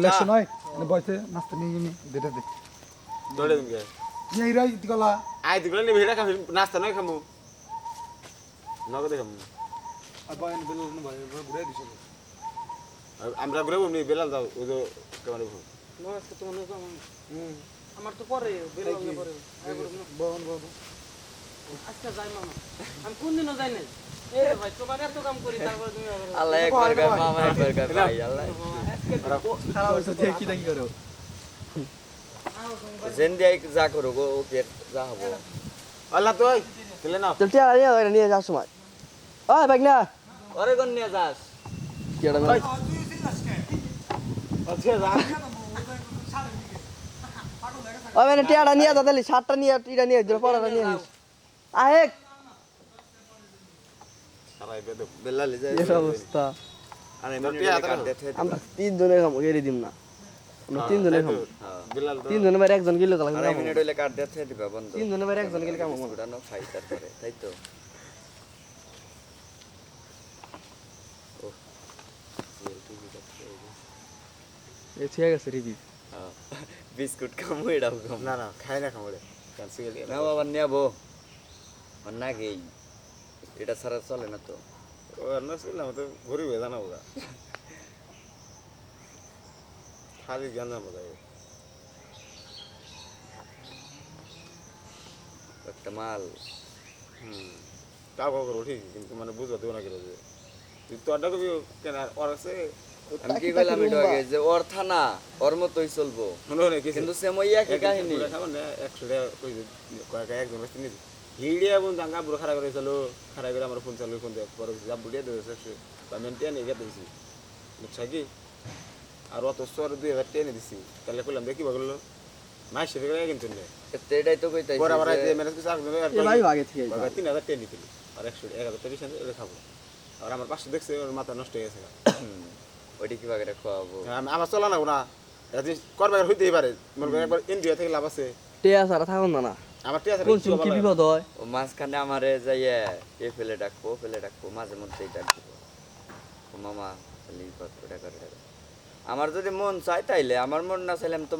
Election হয় মানে বয়সে নাস্তা নিয়ে নি যেটা দে। দৌড়ে দিন গে এই রাই দিকলা আই দিগুলো নিবি হেটা খাবি নাস্তা নয় খামু। নগদে খামু। আর বয়ন বেল ভাই ঘুরে দিছে আর আমরা ঘুরে বমনি বেলাল দাও ওই যে কেমন নমস্কার তোমার আমার তো পরে বেরোলে পরে। বয়ন বয়ন আজকে যাই মামা। আমি কোনদিনও যাই নাই। এ ভাই তোমার এত কাম করি তারপর তুমি আল্লাহ একবার গায় মামা একবার গায় ভাই আল্লাহ। যা করো গো ওকে যা হব আল্লাহ তো তেলে না চল টিয়া নিয়ে যাও নিয়ে যাওয়ার সময় ওই বাইক না ওরে কোন নিয়ে যাস টিয়াটা আচ্ছা যা ওই মানে টিয়াটা নিয়ে যা তাহলে শার্টটা নিয়ে টিটা নিয়ে দিল পড়াটা নিয়ে নিস আহেক সারাই বেদ বেলালি যায় এর অবস্থা আরে আমরা তিন জনে খামো গেরি দিম না। আমরা তিন জনে খামো। তিন জনে বাইরে একজন গেলে তাহলে আড়াই মিনিট হইলে কাট দিয়ে দিবা বন্ধ? তিন জনে বাইরে একজন গেলে খামো উড়ানো খাই তারপরে তাই তো? এ ঠিক আছে রিবি। হ্যাঁ। বিস্কুট খামু এটাও খামু। না না খাই না ক্যান্সেল গেলি না বাবা নেব না গেই। এটা ছাড়া চলে না তো। ও না শুনলাম তো জানা ওরা খালি জ্ঞান জানা যায় একটা মাল। হুম তাও করো ঠিক কিন্তু মানে বুঝতে দেবো না কেন যে তুই তো আড্ডা করবি কেন ওর আছে আমি কি কইলাম এটা আগে যে ওর থানা ওর মতোই চলবো। হয় কি কিন্তু সেম ওই একই কাহিনী। খাবার একশো টাকা কয়েক একজন ব্যস্ত নিদি হিড়ে এবং দাঙ্গা বুড়ো খারাপ করে চলো খারাপ করে আমার ফোন চালু ফোন পরে যা বুড়িয়ে দেবে একশো বা মেনটেন নিয়ে দিয়েছি বুঝছা কি আর অত সর দুই হাজার টেনে দিছি তাহলে করলাম দেখি বলল মাস সেটা করে কিন্তু নেই এটাই তো কইতাই পরে আবার ম্যানেজ করছে আর ভাই আগে থেকে বাবা তিন হাজার টেন দিছিল আর একশো এক হাজার তিরিশ হাজার খাব আর আমার পাশে দেখছে ওর মাথা নষ্ট হয়ে গেছে ওইটা কি বাগেরা খাওয়াবো আম- আমার চলা না না করবার হইতেই পারে মনে করেন একবার ইন্ডিয়া থেকে লাভ আছে টিয়া ছাড়া থাকুন না না আমার ঠিক আছে কোন সময় কি বিপদ হয়? ও মাঝখানে আমারে যাইয়ে এ ফেলে ডাকবো ফেলে ডাকবো মাঝে মধ্যেই ডাকবো ও মামা খালি আমার যদি মন চাই তাইলে আমার মন না চাইলে আমি তোমার